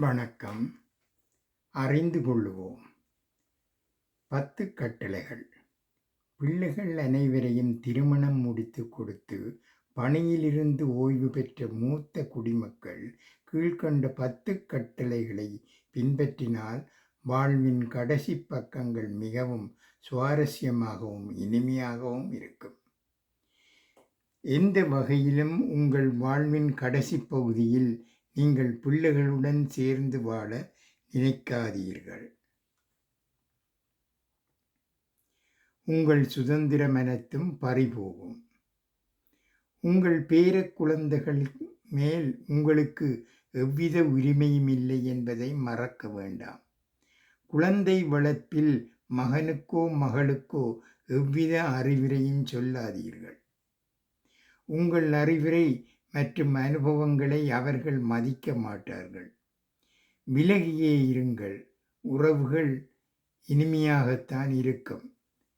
வணக்கம். அறிந்து கொள்ளுவோம் பத்து கட்டளைகள். பிள்ளைகள் அனைவரையும் திருமணம் முடித்து கொடுத்து பணியிலிருந்து ஓய்வு பெற்ற மூத்த குடிமக்கள் கீழ்கண்ட பத்து கட்டளைகளை பின்பற்றினால் வாழ்வின் கடைசி பக்கங்கள் மிகவும் சுவாரஸ்யமாகவும் இனிமையாகவும் இருக்கும். எந்த வகையிலும் உங்கள் வாழ்வின் கடைசி பகுதியில் நீங்கள் பிள்ளைகளுடன் சேர்ந்து வாழ நினைக்காதீர்கள். உங்கள் சுதந்திர மனத்தும் பறிபோகும். உங்கள் பேர குழந்தைகள் மேல் உங்களுக்கு எவ்வித உரிமையும் இல்லை என்பதை மறக்க வேண்டாம். குழந்தை வளர்ப்பில் மகனுக்கோ மகளுக்கோ எவ்வித அறிவுரையும் சொல்லாதீர்கள். உங்கள் அறிவுரை மற்றும் அனுபவங்களை அவர்கள் மதிக்க மாட்டார்கள். விலகியே இருங்கள். உறவுகள் இனிமையாகத்தான் இருக்கும்.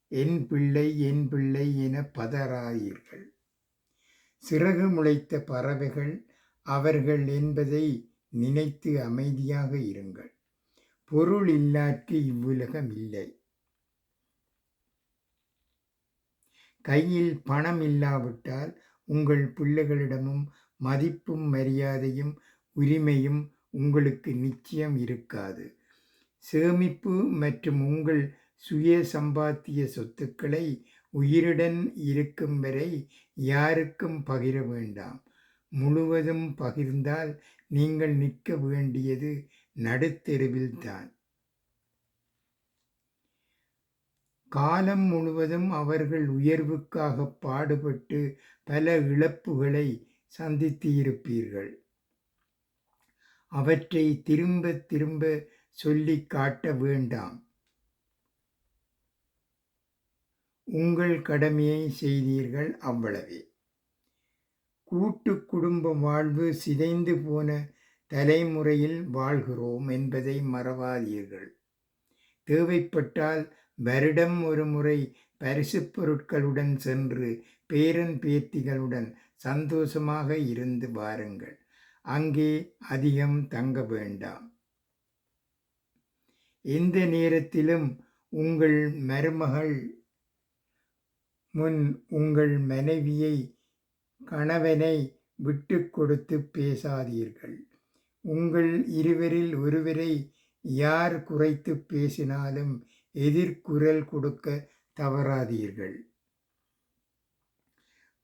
என் பிள்ளை என் பிள்ளை என பதறாயீர்கள் சிறகு முளைத்த பறவைகள் அவர்கள் என்பதை நினைத்து அமைதியாக இருங்கள். பொருள் இல்லாற்று இவ்வுலகம் இல்லை. கையில் பணம் இல்லாவிட்டால் உங்கள் பிள்ளைகளிடமும் மதிப்பும் மரியாதையும் உரிமையும் உங்களுக்கு நிச்சயம் இருக்காது. சேமிப்பு மற்றும் உங்கள் சுய சம்பாத்திய சொத்துக்களை உயிருடன் இருக்கும் வரை யாருக்கும் பகிர வேண்டாம். முழுவதும் பகிர்ந்தால் நீங்கள் நிற்க வேண்டியது நடுத்தெருவில்தான் காலம் முழுவதும் அவர்கள் உயர்வுக்காக பாடுபட்டு பல இழப்புகளை சந்தித்திருப்பீர்கள். அவற்றை திரும்ப திரும்ப சொல்லி காட்ட வேண்டாம். உங்கள் கடமையை செய்தீர்கள் அவ்வளவே. கூட்டு குடும்ப வாழ்வு சிதைந்து போன தலைமுறையில் வாழ்கிறோம் என்பதை மறவாதீர்கள். தேவைப்பட்டால் வருடம் ஒரு முறை பரிசுப் பொருட்களுடன் சென்று பேரன் பேத்திகளுடன் சந்தோஷமாக இருந்து வாருங்கள். அங்கே அதிகம் தங்க வேண்டாம். எந்த நேரத்திலும் உங்கள் மருமகள் முன் உங்கள் மனைவியை கணவனை விட்டு கொடுத்து பேசாதீர்கள். உங்கள் இருவரில் ஒருவரை யார் குறைத்து பேசினாலும் எதிர்குரல் கொடுக்க தவறாதீர்கள்.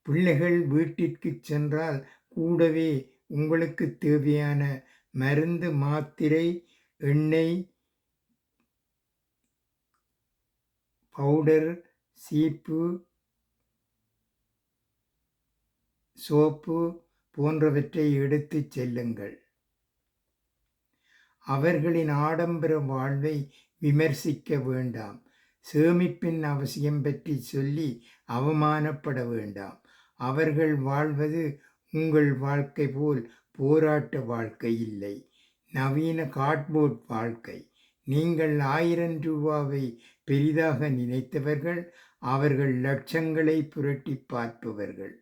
பிள்ளைகள் வீட்டிற்கு சென்றால் கூடவே உங்களுக்கு தேவையான மருந்து மாத்திரை எண்ணெய் பவுடர் சீப்பு சோப்பு போன்றவற்றை எடுத்துச் செல்லுங்கள். அவர்களின் ஆடம்பர வாழ்வை விமர்சிக்க வேண்டாம். சேமிப்பின் அவசியம் பற்றி சொல்லி அவமானப்பட வேண்டாம். அவர்கள் வாழ்வது உங்கள் வாழ்க்கை போல் போராட்ட வாழ்க்கை இல்லை. நவீன கார்ட்போர்ட் வாழ்க்கை. நீங்கள் ஆயிரம் ரூபாவை பெரிதாக நினைத்தவர்கள் அவர்கள் லட்சங்களை புரட்டி பார்ப்பவர்கள்.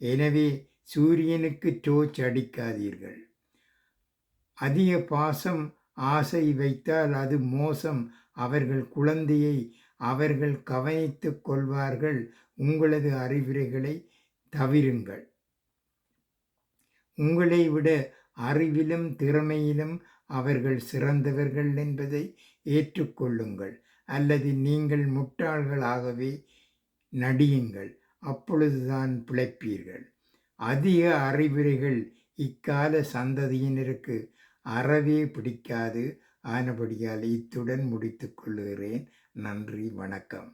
எனவே சூரியனுக்கு டோச் அடிக்காதீர்கள். அதிக பாசம் ஆசை வைத்தால் அது மோசம். அவர்கள் குழந்தையை அவர்கள் கவனித்துக் கொள்வார்கள். உங்களது அறிவுரைகளை தவிருங்கள். உங்களை விட அறிவிலும் திறமையிலும் அவர்கள் சிறந்தவர்கள் என்பதை ஏற்றுக்கொள்ளுங்கள். அல்லது நீங்கள் முட்டாள்களாகவே நடியுங்கள். அப்பொழுதுதான் பிழைப்பீர்கள். அதிக அறிவுரைகள் இக்கால சந்ததியினருக்கு அறவே பிடிக்காது. ஆனபடியால் இத்துடன் முடித்துக்கொள்கிறேன் நன்றி. வணக்கம்.